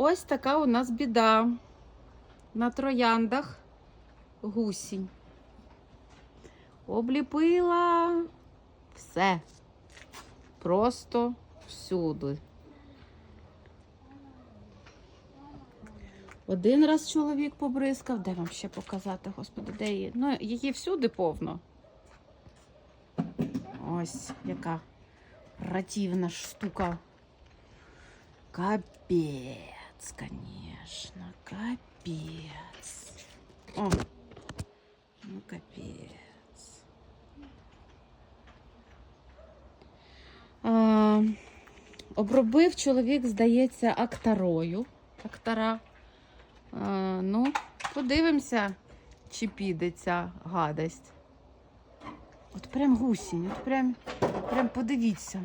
Ось така у нас біда. На трояндах гусінь. Обліпила все. Просто всюди. Один раз чоловік побризкав. Де вам ще показати, господи, де її? Ну, її всюди повно. Ось яка противна штука. Капец, конечно, капец. О, ну капец. А, обробив чоловік, здається, актарою. Актара. А, ну, подивимося, чи піде ця гадость. От прям гусінь, от прям, прям подивіться.